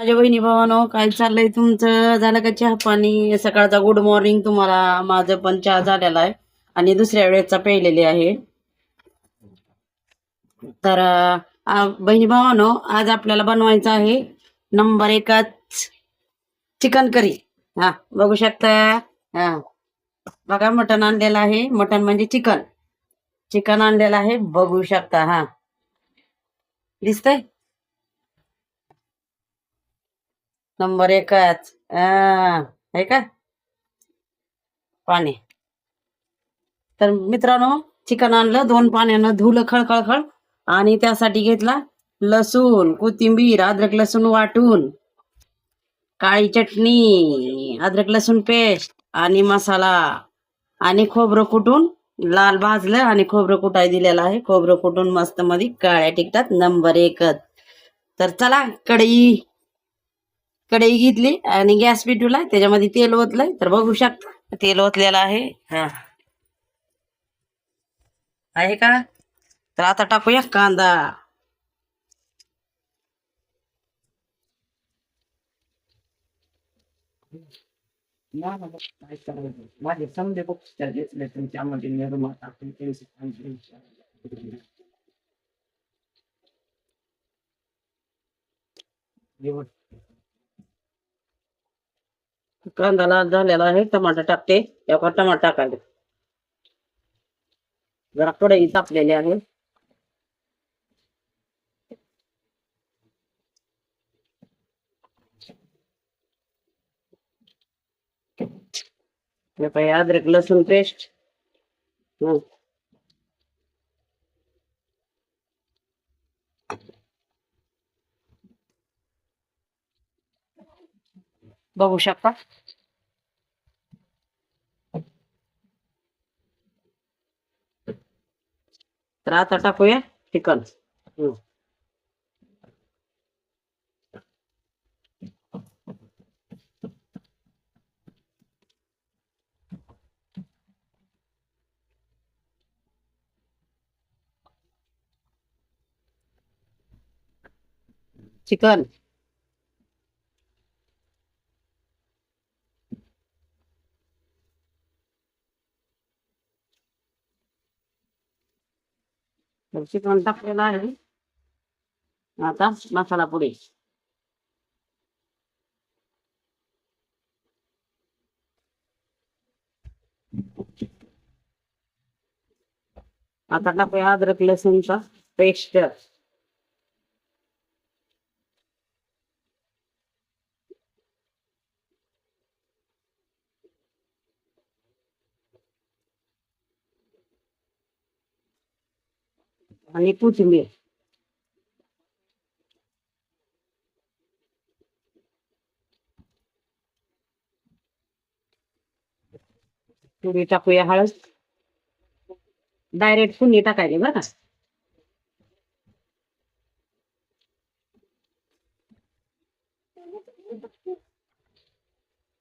माझ्या बहिणी भावानो काय चाललंय तुमचं? झालं का चहा पाणी? सकाळचा गुड मॉर्निंग तुम्हाला. माझं पण चहा झालेला आहे. आणि दुसऱ्या वेळेचा प्यायलेली आहे. तर बहिणी भावानो आज आपल्याला बनवायचं आहे नंबर एकच चिकन करी. हा बघू शकता. हा. बघा मटण आणलेलं आहे. मटण म्हणजे चिकन. चिकन आणलेलं आहे. बघू शकता. हा. दिसतंय? नंबर एकच. आहे का? पाणी. तर मित्रांनो चिकन आणलं दोन पाण्यानं धुलं खळखळखळ आणि त्यासाठी घेतला लसूण कोथिंबीर अद्रक लसूण वाटून काळी चटणी अद्रक लसूण पेस्ट आणि मसाला आणि खोबरं कुटून लाल भाजलं आणि खोबरं कुटाय दिलेलं आहे. खोबरं कुटून मस्त मध्ये काळ्या टिकतात नंबर एकच. तर चला कढई. कढई घेतली आणि गॅस पेटवला त्याच्यामध्ये तेल ओतलंय. तर बघू शकता. तेल ओतलेलं आहे. हा. आहे का? तर आता टाकूया कांदा. माझे समजे घेतले कांदा लाल झालेला आहे टमाटर टाकते एका टमाटर टाकायचे. जरा कढई तापलेली आहे. पाहिजे अद्रक लसूण पेस्ट. बघू शकता. तर आता टाकूया चिकन तर चिकन टाकलेलं आहे. आता मसाला पुढे आता टाकूया अद्रक लसूणचा पेस्ट आणि कोथिंबीर थोडी टाकूया हळद. डायरेक्ट पुन्नी टाकायची बरं का.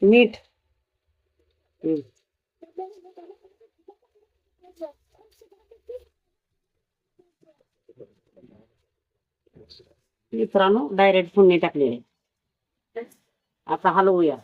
मीठ. मित्रांनो डायरेक्ट फोडणी टाकलेली. आता हलवूया.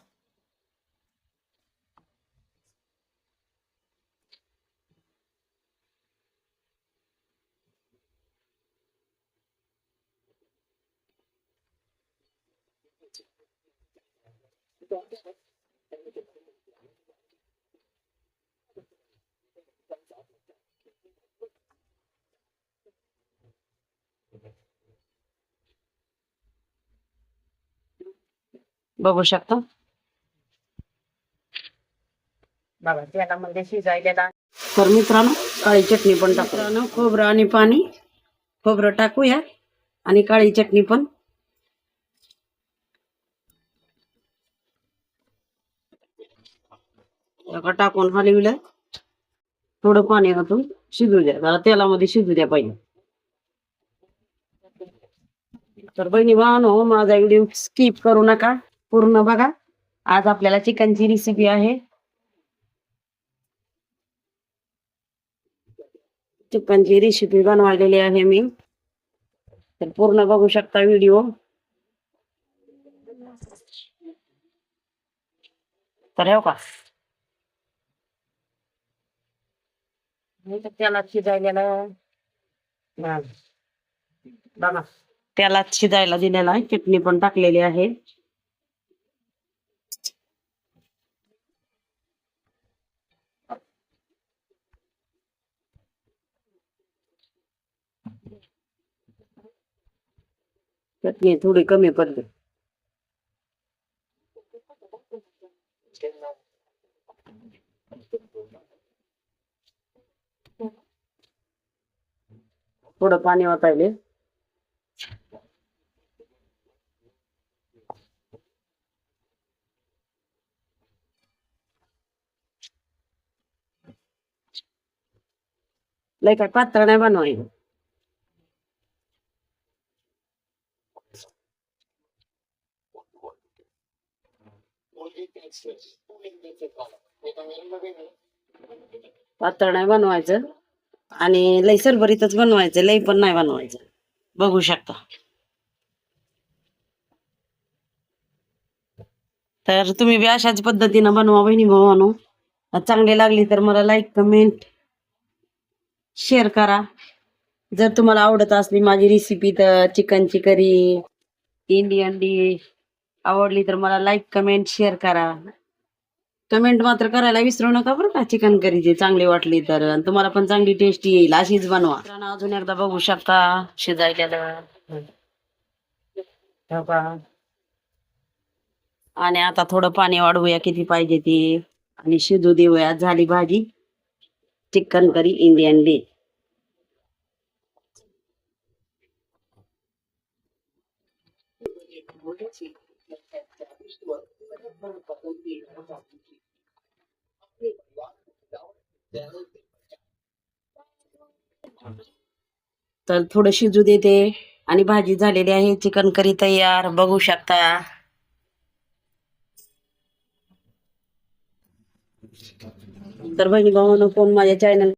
बघू शकता. बघा तेलामध्ये शिजायला तर मित्रांनो काळी चटणी पण टाकू. खोबरं आणि पाणी. खोबरं टाकूया आणि काळी चटणी पण. टाकून हलविलं. थोडं पाणी घालून शिजू द्या. जरा तेलामध्ये शिजू द्या पाहिजे तर बहिणी भावानो माझा व्हिडिओ स्किप करू नका. पूर्ण बघा. आज आपल्याला चिकनची रेसिपी आहे. चिकनची रेसिपी बनवलेली आहे मी. तर पूर्ण बघू शकता व्हिडिओ तर हो का त्याला शिजायला बघा. त्याला शिजायला दिलेला आहे. चटणी पण टाकलेली आहे. चटणी थोडी कमी पडते थोडं पाणी वाटायले लय काय पातळ नाही बनवायचं पातळ नाही बनवायचं. आणि लई सरभरीतच बनवायचं लई पण नाही बनवायचं. बघू शकता. तर तुम्ही बी अशाच पद्धतीनं बनवा बहिणी भाऊ चांगली लागली तर मला लाईक कमेंट शेअर करा. जर तुम्हाला आवडत असली माझी रेसिपी तर चिकनची करी इंडियन डिश आवडली तर मला लाईक कमेंट शेअर करा. कमेंट मात्र करायला विसरू नका बरं का चिकन करीची चांगली वाटली तर. आणि तुम्हाला पण चांगली टेस्ट येईल अशीच बनवा. अजून एकदा बघू शकता शिजायला आणि आता थोडं पाणी वाढवूया किती पाहिजे ते. आणि शिजू देऊया झाली भाजी. चिकन करी इंडियन डे तर थोडं शिजू देते आणि भाजी झालेली आहे. चिकन करी तयार. बघू शकता. तर बहिणी भाऊ कोण माझ्या चॅनल